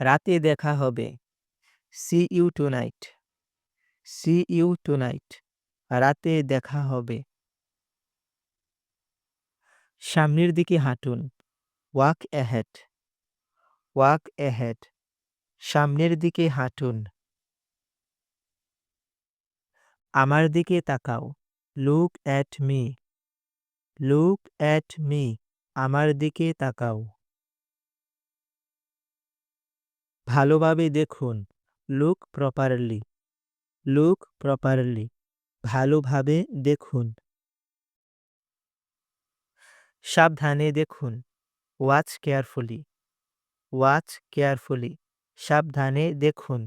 রাতে দেখা হবে। See you tonight see you tonight রাতে দেখা হবে। সামনের দিকে হাঁটুন। ওয়াক অ্যাহেড ওয়াক অ্যাহেড সামনের দিকে হাঁটুন। আমার দিকে তাকাও। Look at me look at me আমার দিকে তাকাও। ভালোভাবে দেখুন। লুক প্রপারলি লুক প্রপারলি ভালোভাবে দেখুন। সাবধানে দেখুন। ওয়াচ কেয়ারফুলি ওয়াচ কেয়ারফুলি সাবধানে দেখুন।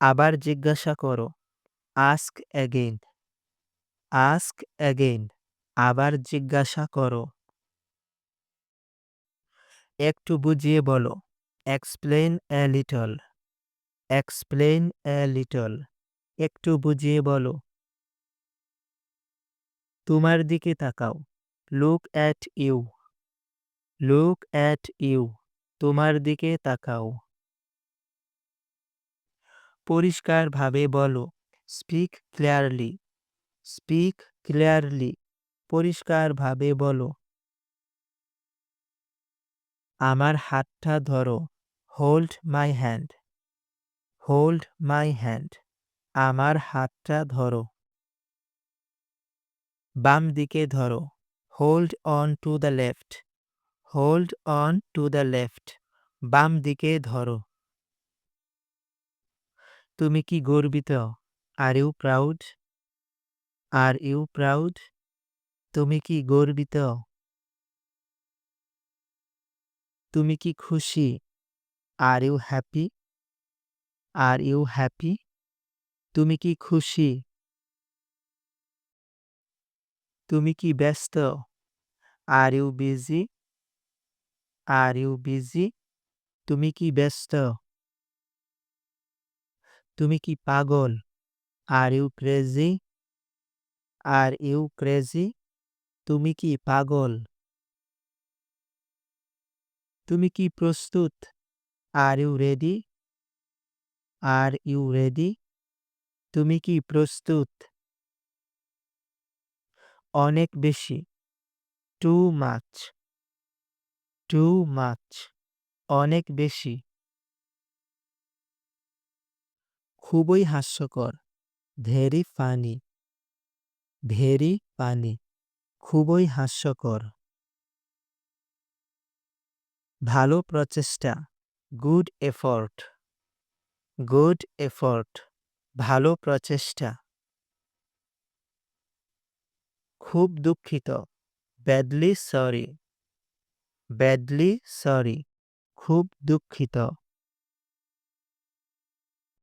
আবার জিজ্ঞাসা করো আস্ক অ্যাগেইন আস্ক অ্যাগেইন আবার জিজ্ঞাসা করো। একটু বুঝিয়ে বলো। Explain a little explain a little একটু বুঝিয়ে বলো। তোমার দিকে তাকাও। Look at you look at you তোমার দিকে তাকাও। পরিষ্কারভাবে বলো। স্পিক ক্লিয়ারলি স্পিক ক্লিয়ারলি পরিষ্কারভাবে বলো। আমার হাতটা ধরো। Hold my hand hold my hand আমার হাতটা ধরো। বাম দিকে ধরো। Hold on to the left hold on to the left বাম দিকে ধরো। তুমি কি গর্বিত? Are you proud are you proud তুমি কি গর্বিত? তুমি কি খুশি? Are you happy are you happy তুমি কি খুশি? তুমি কি ব্যস্ত? Are you busy are you busy তুমি কি ব্যস্ত? তুমি কি পাগল? Are you crazy are you crazy তুমি কি পাগল? তুমি কি প্রস্তুত? Are you ready are you ready তুমি কি প্রস্তুত? অনেক বেশি। টু মাচ টু মাচ অনেক বেশি। খুবই হাস্যকর। ভেরি ফানি ভেরি ফানি খুবই হাস্যকর। ভালো প্রচেষ্টা গুড এফর্ট গুড এফর্ট ভালো প্রচেষ্টা। খুব দুঃখিত ব্যাডলি সরি ব্যাডলি সরি খুব দুঃখিত।